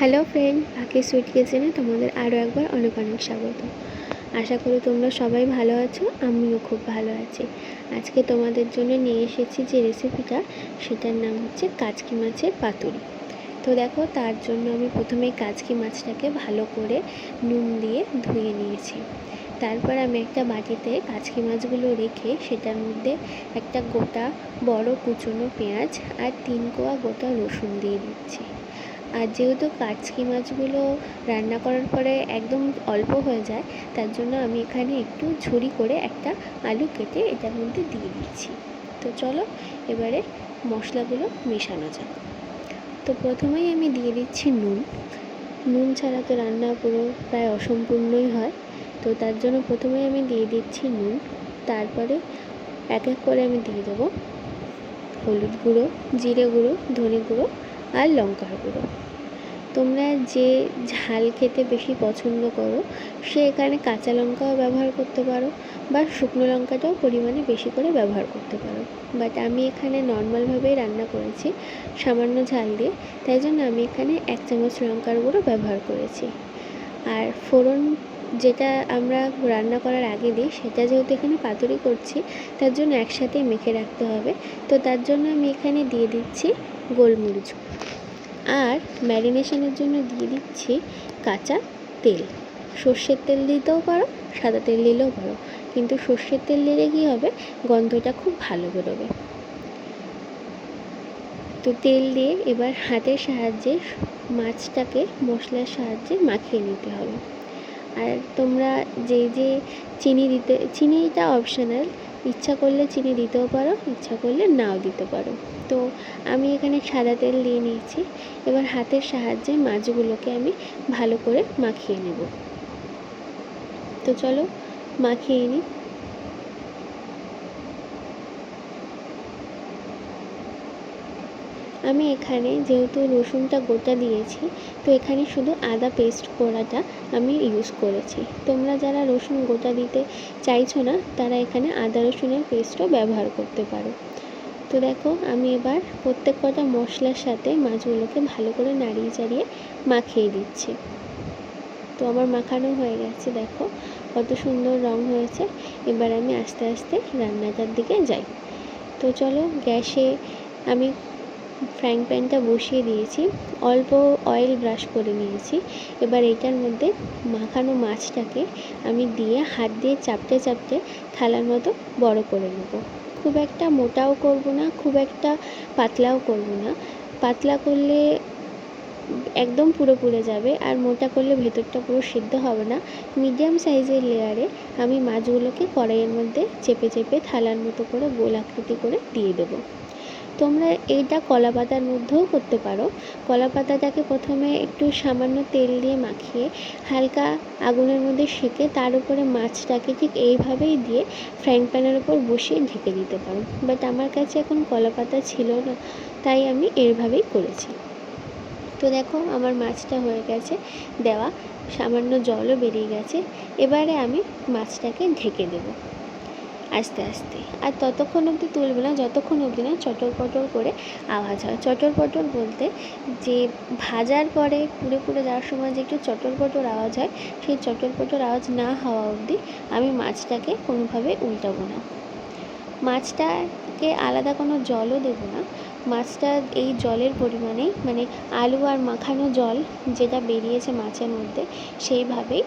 Hello friend পাখি sweet কিচেনে তোমাদের আরও একবার অনেক অনেক স্বাগত। আশা করি তোমরা সবাই ভালো আছো, আমিও খুব ভালো আছি। আজকে তোমাদের জন্য নিয়ে এসেছি যে রেসিপিটা সেটার নাম হচ্ছে কাচকি মাছের পাতুরি। তো দেখো, তার জন্য আমি প্রথমে কাচকি মাছটাকে ভালো করে নুন দিয়ে ধুয়ে নিয়েছি। তারপর আমি একটা বাটিতে কাচকি মাছগুলো রেখে সেটার মধ্যে একটা গোটা বড় কুচনো পেঁয়াজ আর তিন কোয়া গোটা রসুন দিয়ে দিচ্ছি। আর যেহেতু কাচকি মাছগুলো রান্না করার পরে একদম অল্প হয়ে যায়, তার জন্য আমি এখানে একটু ঝুরি করে একটা আলু কেটে এটার মধ্যে দিয়ে দিচ্ছি। তো চলো, এবারে মশলাগুলো মেশানো যাক। তো প্রথমেই আমি দিয়ে দিচ্ছি নুন। নুন ছাড়া তো রান্না পুরো প্রায় অসম্পূর্ণই হয়। তো তার জন্য প্রথমেই আমি দিয়ে দিচ্ছি নুন। তারপরে এক এক করে আমি দিয়ে দেবো হলুদ গুঁড়ো, জিরে গুঁড়ো, ধনে গুঁড়ো আর লঙ্কার গুঁড়ো। তোমরা যে ঝাল খেতে বেশি পছন্দ করো, সে এখানে কাঁচা লঙ্কাও ব্যবহার করতে পারো বা শুকনো লঙ্কাটাও পরিমাণে বেশি করে ব্যবহার করতে পারো। বাট আমি এখানে নর্মালভাবেই রান্না করেছি সামান্য ঝাল দিয়ে, তাই জন্য আমি এখানে এক চামচ লঙ্কার গুঁড়ো ব্যবহার করেছি। আর ফোড়ন যেটা আমরা রান্না করার আগে দিই, সেটা যেহেতু এখানে পাতুরি করছি, তার জন্য একসাথে মেখে রাখতে হবে। তো তার জন্য আমি এখানে দিয়ে দিচ্ছি গোলমরিচ আর ম্যারিনেশনের জন্য দিয়ে দিচ্ছি কাঁচা তেল। সর্ষের তেল দিতেও পারো, সাদা তেল দিলেও পারো। কিন্তু সর্ষের তেল দিলে কী হবে? গন্ধটা খুব ভালো বেরোবে। তো তেল দিয়ে এবার হাতের সাহায্যে মাছটাকে মশলার সাহায্যে মাখিয়ে নিতে হবে। আর তোমরা যে যে চিনি দিতে, চিনিটা অপশনাল ইচ্ছা করলে চিনি দিতেও পারো, ইচ্ছা করলে নাও দিতে পারো। তো আমি এখানে সাদা তেল দিয়ে নিয়েছি। এবার হাতের সাহায্যে মাছগুলোকে আমি ভালো করে মাখিয়ে নেব। তো চলো মাখিয়ে নিই। আমি এখানে যেহেতু রসুনটা গোটা দিয়েছি, তো এখানে শুধু আদা পেস্ট করাটা আমি ইউজ করেছি। তোমরা যারা রসুন গোটা দিতে চাইছো না, তারা এখানে আদা রসুনের পেস্টও ব্যবহার করতে পারো। তো দেখো, আমি এবার প্রত্যেক কটা মশলার সাথে মাছগুলোকে ভালো করে নাড়িয়ে চাড়িয়ে মাখিয়ে দিচ্ছি। তো আমার মাখানো হয়ে গেছে, দেখো কত সুন্দর রং হয়েছে। এবার আমি আস্তে আস্তে রান্নাটার দিকে যাই। তো চলো গ্যাসে আমি ফ্রাইং প্যানটা বসিয়ে দিয়েছি। অল্প অয়েল ব্রাশ করে নিয়েছি। এবার এটার মধ্যে মাখানো মাছটাকে আমি দিয়ে হাত দিয়ে চাপটে চাপটে থালার মতো বড় করে নেব। খুব একটা মোটাও করব না, খুব একটা পাতলাও করব না। পাতলা করলে একদম পুরো পুড়ে যাবে আর মোটা করলে ভেতরটা পুরো সিদ্ধ হবে না। মিডিয়াম সাইজের লেয়ারে আমি মাছগুলোকে কড়াইয়ের মধ্যে চেপে চেপে থালার মতো করে গোল আকৃতি করে দিয়ে দেবো। তোমরা এইটা কলা পাতার মধ্যেও করতে পারো। কলা পাতাটাকে প্রথমে একটু সামান্য তেল দিয়ে মাখিয়ে হালকা আগুনের মধ্যে সেঁকে তার উপরে মাছটাকে ঠিক এইভাবেই দিয়ে ফ্রাইং প্যানের ওপর বসিয়ে ঢেকে দিতে পারো। বাট আমার কাছে এখন কলা পাতা ছিল না, তাই আমি এরভাবেই করেছি। তো দেখো আমার মাছটা হয়ে গেছে, দেওয়া সামান্য জলও বেরিয়ে গেছে। এবারে আমি মাছটাকে ঢেকে দেবো। আস্তে আস্তে। আর ততক্ষণ অবধি তুলবে না, যতক্ষণ অবধি না চটর পটর করে আওয়াজ হয়। চটর পটর বলতে যে ভাজার পরে পুড়ে পুড়ে যাওয়ার সময় যে একটু চটর পটর আওয়াজ হয়, সেই চটর পটর আওয়াজ না হওয়া অবধি আমি মাছটাকে কোনোভাবে উল্টাবো না। মাছটাকে আলাদা কোনো জলও দেবো না। মাছটা এই জলের পরিমাণেই মানে আলু আর মাখানো জল যেটা বেরিয়েছে মাছের মধ্যে, সেইভাবেই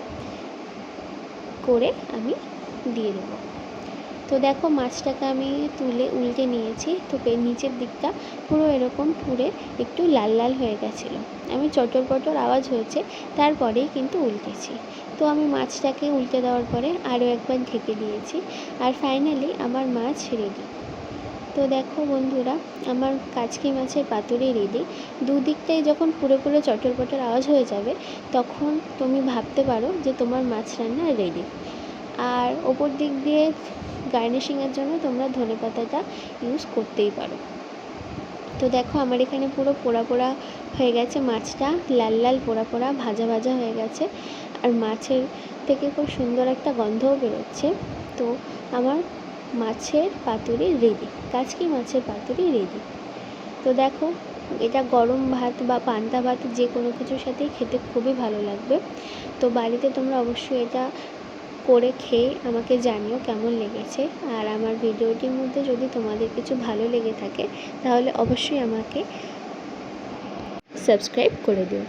করে আমি দিয়ে দেবো। তো দেখো মাছটাকে আমি তুলে উল্টে নিয়েছি, তো নিচের দিকটা পুরো এরকম পুড়ে একটু লাল লাল হয়ে গেছিল। আমি চটর পটর আওয়াজ হয়েছে, তারপরেই কিন্তু উল্টেছি। তো আমি মাছটাকে উল্টে দেওয়ার পরে আরও একবার ঢেকে দিয়েছি, আর ফাইনালি আমার মাছ রেডি তো দেখো বন্ধুরা, আমার কাচকি মাছের পাতুরি রেডি দুদিকটাই যখন পুরো পুরো চটর পটর আওয়াজ হয়ে যাবে, তখন তুমি ভাবতে পারো যে তোমার মাছ রান্না রেডি আর ওপর দিক দিয়ে গার্নিশিংয়ের জন্য তোমরা ধনে পাতাটা ইউজ করতেই পারো। তো দেখো আমার এখানে পুরো পোড়া পোড়া হয়ে গেছে, মাছটা লাল লাল পোড়া পোড়া, ভাজা ভাজা হয়ে গেছে। আর মাছের থেকে খুব সুন্দর একটা গন্ধও বেরোচ্ছে। তো আমার মাছের পাতুরি রেডি কাচকি মাছের পাতুরি রেডি তো দেখো এটা গরম ভাত বা পান্তা ভাত যে কোনো কিছুর সাথেই খেতে খুবই ভালো লাগবে। তো বাড়িতে তোমরা অবশ্যই এটা করে খেয়ে আমাকে জানিও কেমন লেগেছে। আর আমার ভিডিওটির মধ্যে যদি তোমাদের কিছু ভালো লেগে থাকে, তাহলে অবশ্যই আমাকে সাবস্ক্রাইব করে দিও।